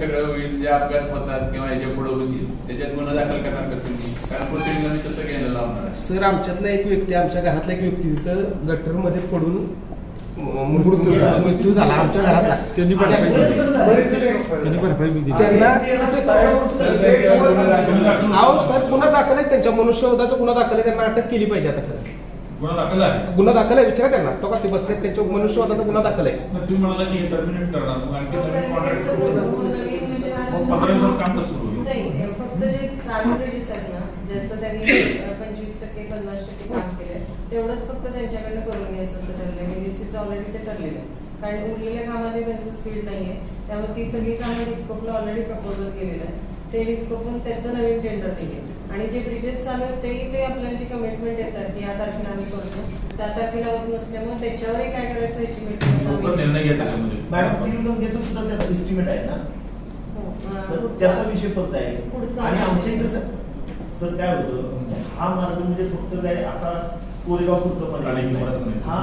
सगळं होईल जे अपघात होतात किंवा याच्यापुढे होतील त्याच्यात गुन्हा दाखल करणार का तुम्ही? कारण प्रोसिडिंग तसं घ्यायला लावणार सर आमच्यातला एक व्यक्ती आमच्या घरातला एक व्यक्ती तिथं गटरमध्ये पडून मृत्यू मृत्यू झाला. आमच्या घरातला त्यांनी. त्यांनी भरपाई दिली. त्यांना सर गुन्हा दाखल आहे. त्यांच्या मनुष्यवधाचा गुन्हा दाखल आहे. त्यांना अटक केली पाहिजे आता खरं. गुन्हा दाखल आहे. गुन्हा दाखल आहे विचारा त्यांना. तो का ते बसले त्यांच्या मनुष्यवधाचा गुन्हा दाखल आहे? मग तुम्ही म्हणाला की टर्मिनेट करणार. मग आणखी नवीन कॉन्ट्रॅक्ट नवीन म्हणजे मग पंधरा दिवसात काम कसं सुरू होईल. नाही फक्त जे चालू आहेत ना ज्याचं त्यांनी पंचवीस टक्के पन्नास टक्के काम केलंय तेवढंच फक्त त्यांच्याकडनं करून घ्यायचं असं ठरलंय. मिनिस्ट्रीचं ऑलरेडी ते ठरलेलं आहे. कारण उरलेल्या कामामध्ये त्यांचं स्पीड नाहीये. त्यामुळे ती सगळी कामं डिस्कोपला ऑलरेडी प्रपोजल केलेलं आहे. ते डिस्कोपून त्याचं नवीन टेंडर दिले आणि जे ब्रिजेस चालू आहेत तेही ते आपल्याला जी कमिटमेंट देतात की या तारखेला आम्ही करतो त्या तारखेला होत नसल्यामुळे त्याच्यावरही काय करायचं याची त्याच्यामध्ये मॅडम सुद्धा त्याचा एस्टिमेट आहे ना? हो, त्याचा विषय परत आहे. पुढचा. आणि आमच्या इथं सर सर काय होतं हा मार्ग म्हणजे फक्त काय असा कोरेगाव पुरतं. हा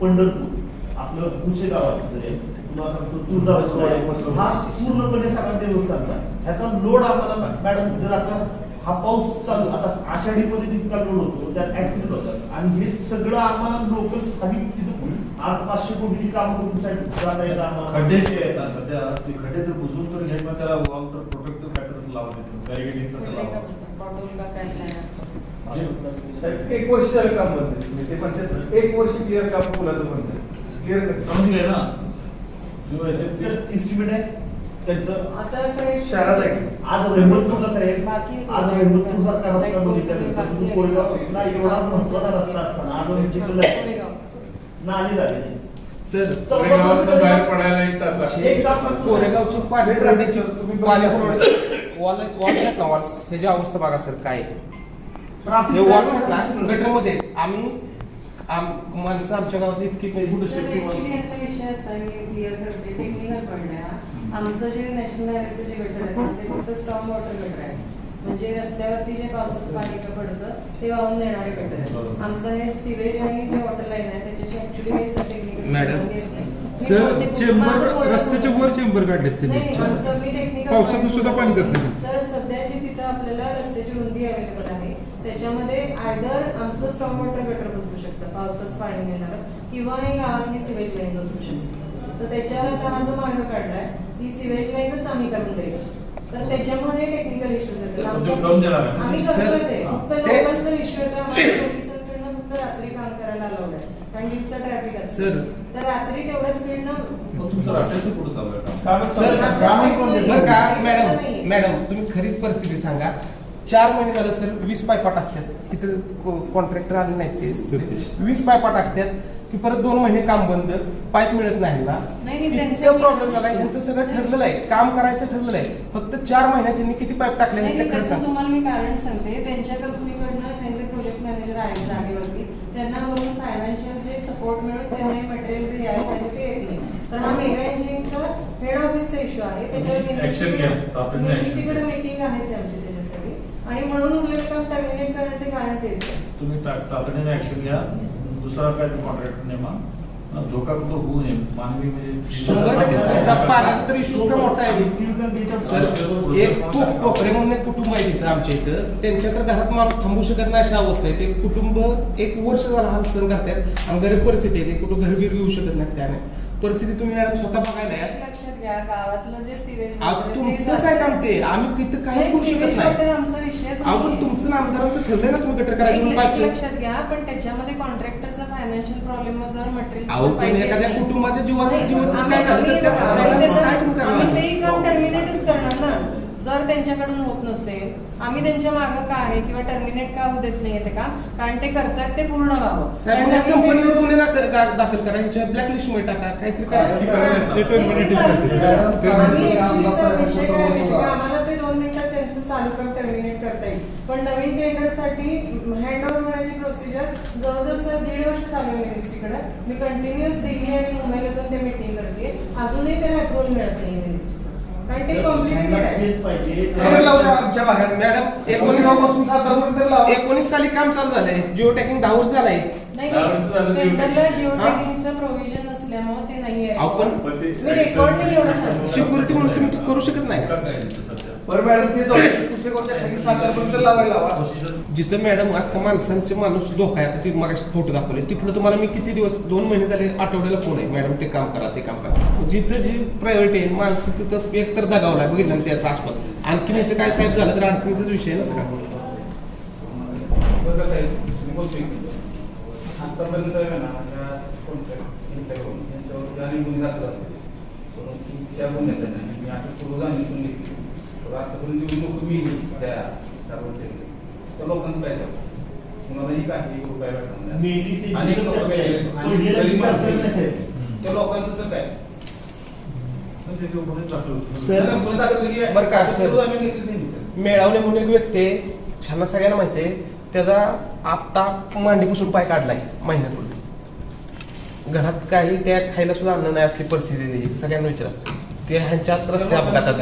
पंढरपूर आपलं कुशे गावात आहे. किंवा सांगतो तुळजापूर हा पूर्णपणे सगळा देवस्थानचा ह्याचा लोड आम्हाला मॅडम जर आता हा पाऊस चालू. आता आषाढीमध्ये जितका लोड होतो त्यात ऍक्सिडेंट होतात. आणि हे सगळं आम्हाला लोक स्थानिक तिथं आज पाचशे कोटीची कामं करून जाता येतं आम्हाला. खड्डे जे आहेत ना सध्या ते खड्डे जर बुजवून तर घ्यायला मग त्याला वॉल तर प्रोटेक्टिव्ह फॅक्टर लावा देतो. बॅरिगेडिंग तर एक वर्ष झालं काम बंद आहे. म्हणजे ते म्हणतात एक वर्ष क्लिअर काम पुलाचं बंद आहे? क्लिअर समजले ना? जो एस इस्टिमेट आहे. त्यांचं आता काय शहरात आहे. आज रेहमतपूरचा साहेब बाकी आज रेहमतपूर सारखा रस्ता बघितला तर तुम्ही कोरेगावला एवढा महत्त्वाचा रस्ता असताना. आज आम्ही चिखल आहे. नाली झाली. सर कोरेगावातनं बाहेर पडायला एक तास लागतो. एक तास. कोरेगावची पाणी पुरवठ्याची पाणी पुरवठ्याची वॉल वॉल्स आहेत ना वॉल्स? ह्याची अवस्था बघा सर काय हे वॉल्स आहेत ना light गटरमध्ये आहेत. आम्ही आम- माणसं आमच्या गावात इतकी म्हणून- याचा विषय असा आहे मी क्लिअर करते टेक्निकल पडल्या आमचं जे नॅशनल हायवेचं जे गटर आहे ना ते फक्त स्ट्रॉंग वॉटर गटर आहे म्हणजे रस्त्यावरती जे पावसाचं पाणी का पडतं ते वाहून देणारे गटर आहे. आमचं हे सिवेज आणि जे वॉटर लाईन आहे त्याच्याची ऍक्च्युली काही टेक्निकल मॅडम, सर चेंबर रस्त्याच्या वर चेंबर काढलेत नाही त्यांनी आमचं मी टेक्निकल पावसाचं सुद्धा पाणी जात. तर सध्या जी तिथं आपल्याला रस्त्याची रुंदी अवेलेबल आहे त्याच्यामध्ये आयदर आमचं स्ट्रॉंग वॉटर गटर बसू शकतं पावसाचं पाणी नेणार किंवा हे गावातली सिवेज लाईन बसू शकते. तर त्याच्यावर आता हा जो मार्ग काढलाय ती सिवेज लाईनच आम्ही करून द्यायची तर त्याच्यामुळे टेक्निकल इश्यू? आम्ही सर, करतोय ते. फक्त लोकलचा इश्यू आहे पोलिसांकडनं फक्त रात्री काम करायला लावलंय कारण दिवसा ट्रॅफिक असतं. सर. तर रात्री तेवढ्या स्पीडनं. सर मॅडम मॅडम तुम्ही खरी परिस्थिती सांगा. चार महिने झालं सर वीस पायपा टाकतात. तिथे कॉन्ट्रॅक्टर आले नाहीत ते. वीस पायपा टाकतात की परत दोन महिने काम बंद पाईप मिळत नाही ना नाही, नाही, इतकं त्यांच्या- प्रॉब्लेम झाला यांचं सगळं ठरलेलं आहे. काम करायचं ठरलेलं आहे. फक्त चार महिन्यात त्यांनी किती पाईप टाकले तुम्हाला मी कारण सांगते. त्यांच्या कंपनीकडनं हे प्रोजेक्ट मॅनेजर आहेत जागेवरती. त्यांना वरून फायनान्शियल जे सपोर्ट मिळून त्यांना मटेरियल जे यायला पाहिजे ते येत नाही. तर हा मेगा इंजिनिअरिंगचा हेड ऑफिसचा इश्यू आहे. action मिनिस्ट्रीकडे घ्या. मीटिंग आहेच आमची आणि म्हणून उरलेलं काम टर्मिनेट करण्याचे कारण तेच आहे. तुम्ही ता- तातडीने ऍक्शन घ्या. दुसरा काय कॉन्ट्रॅक्ट नेमा. धोका कुठं होऊ नये. मानवी म्हणजे शंभर टक्के सर त्या पाण्याचा तर इश्यू का मोठा आहे? सर एक खूप कोपरे म्हणून एक कुटुंब आहे तिथं आमच्या इथं. त्यांच्या तर घरात माणूस थांबू शकत नाही अशा अवस्था आहे. ते कुटुंब एक वर्ष झाला हाल सण करतात आणि गरीब परिस्थिती आहे. ते कुठं घरबीर घेऊ शकत नाहीत त्याने परिस्थिती तुम्ही मॅडम स्वतः बघायला या. लक्षात घ्या गावातलं जे सिवेज अहो, तुमचंच आहे काम ते आम्ही तिथं काहीच करू शकत नाही आमचा विषयच अहो पण नाहीये. तुमचं ना आमदारांचं ठरलंय ना तुम्ही गटर करायचं म्हणून एक पाईपचं. लक्षात घ्या पण त्याच्यामध्ये कॉन्ट्रॅक्टरचा फायनान्शियल प्रॉब्लेम जर मटेरियल अहो, पण एखाद्या कुटुंबाच्या जीवाचं जीवन जर काय झालं तर त्या? आम्ही काम टर्मिनेटच करणार ना जर त्यांच्याकडून होत नसेल आम्ही त्यांच्या मागं का आहे किंवा टर्मिनेट का होऊ देत नाहीये ते काम कारण ते करतात ते पूर्ण व्हावं. साहेब या कारण कंपनीवर गुन्हे दाखल दा- दाखल करा यांच्या ब्लॅकलिस्टमध्ये टाका काहीतरी करा. का? आम्हाला ते दोन मिनिटात त्यांचं चालू काम टर्मिनेट करता येईल. पण नवीन टेंडरसाठी हँड ओव्हर होण्याची प्रोसिजर जवळजवळ सर दीड वर्ष चालू आहे मिनिस्ट्रीकडे मी कंटिन्युअस दिल्ली आणि मुंबईला जाऊन ते मिटिंग करते अजूनही त्याला अप्रुव्हल मिळत नाही मिनिस्ट्री आमच्या भागात. मॅडम एकोणीस एकोणीसपासून लावा. एकोणीस साली काम चालू झालंय. जिओ टॅकिंग दहा वर्ष झालंय. जिओ टॅगिंगचं प्रोव्हिजन नसल्यामुळे ते नाही सिक्युरिटी म्हणून तुम्ही शकत नाही बरं मॅडम ते खाली साखरपर्यंत लावायला लावा? जिथं मॅडम आता माणसांचे माणूस धोका आहे आता ते मग फोटो दाखवले. तिथलं तुम्हाला मी किती दिवस दोन महिने झाले आठवड्याला फोन आहे. मॅडम ते काम करा ते काम करा. जिथं जी प्रायोरिटी आहे माणसं तिथं एक तर दगावला बघितलं ना त्याच्या आसपास. आणखीन इथं काय साहेब झालं तर अडचणीचाच विषय आहे ना सगळा. त्या गुन्ह्यात मी आता पूर्व जाणून घेतली. तर आतापर्यंत जेवढी लोक मी त्या त्याबद्दल त्या लोकांचं काय सांगतो कुणालाही काही रुपये भेटणार नाही. मेली ते अनेक लोक. गेले. त्या लोकांचं कसं काय बरं का, सर? मेळावले म्हणून एक व्यक्ती आहे, ह्यांना सगळ्यांना माहिती आहे. त्याचा आत्ता मांडीपासून पाय काढलाय महिन्यापूर्वी घरात काही त्या खायला सुद्धा अन्न नाही असली परिस्थिती. सगळ्यांना विचारा. ते ह्यांच्याच रस्ते अपघातात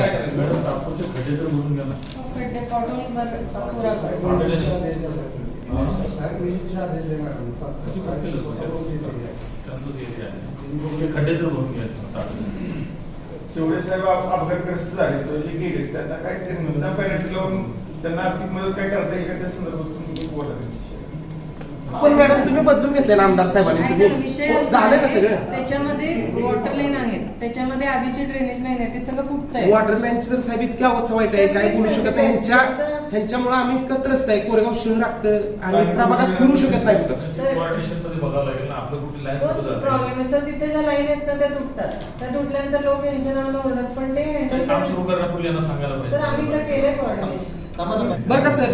खड्डे तर भरून घ्यायचं. तेवढे साहेब अपघातग्रस्त झाले. तर जे गेले त्यांना काय लावून त्यांना आर्थिक मदत काय करता येईल त्या संदर्भात तुम्ही बोला पण मॅडम तुम्ही बदलून घेतले ना आमदार साहेबांनी. तुम्ही असा झालं ना आहे, सगळं? त्याच्यामध्ये वॉटर लाईन आहेत. त्याच्यामध्ये आधीची ड्रेनेज लाईन आहे ते सगळं फुटतंय. वॉटर लाईनची तर साहेब इतकी अवस्था वाईट आहे. काय बोलू शकत नाही. ह्यांच्या ह्यांच्यामुळे आम्ही इतकं त्रस्त आहे. कोरेगाव शहर अख्खं आणि प्रभागात फिरू शकत नाही कुठं. प्रॉब्लेम आहे. सर तिथे ज्या लाईन आहेत ना त्या तुटतात. त्या तुटल्यानंतर लोक यांच्या नावाला ओरडत पण ते सुरू आम्ही तर केलंय बरं का सर?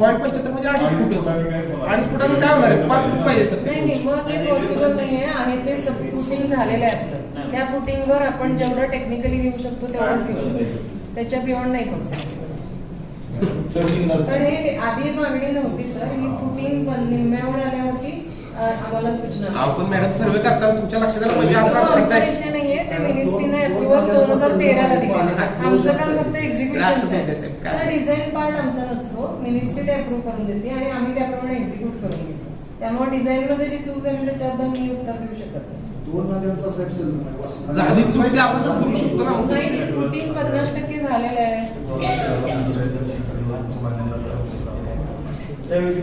पॉईंट पंच्याहत्तर म्हणजे अडीच फूट अडीच फुटानं काय होणार आहे? पाच फूट पाहिजे सर. नाही नाही मग ते पॉसिबल नाहीये आहे. ते सब फुटिंग झालेलं आहे आपलं. त्या फुटिंगवर आपण जेवढं टेक्निकली घेऊ शकतो तेवढंच घेऊ शकतो. त्याच्या बियॉन्ड नाही पॉसिबल पण हे आधी मागणी नव्हती सर. ही फुटिंग निम्म्यावर आल्यावरती आम्हाला सूचना अहो पण मॅडम सर्वे करताना तुमच्या लक्षात आलं म्हणजे असा आमचा विषय नाहीये ते मिनिस्ट्रीने अप्रुव्हल दोन हजार तेराला दिले आमचं काम फक्त असं एक्झिक्युशन साहेब, काय? डिझाईन पार्ट आमचा नसतो मिनिस्ट्री ते अप्रूव्ह करून देते आणि आम्ही त्याप्रमाणे एक्झिक्यूट करून घेतो त्यामुळे डिझाईन मध्ये जी चूक झाली त्याच्याबद्दल मी उत्तर देऊ शकत नाही दोन नद्यांचा साहेब सल्ला नाही. वासना- झाली चूक ते आपण सुधारू शकतो ना नाही फुटिंग पन्नास टक्के झालेलं आहे त्यावेळी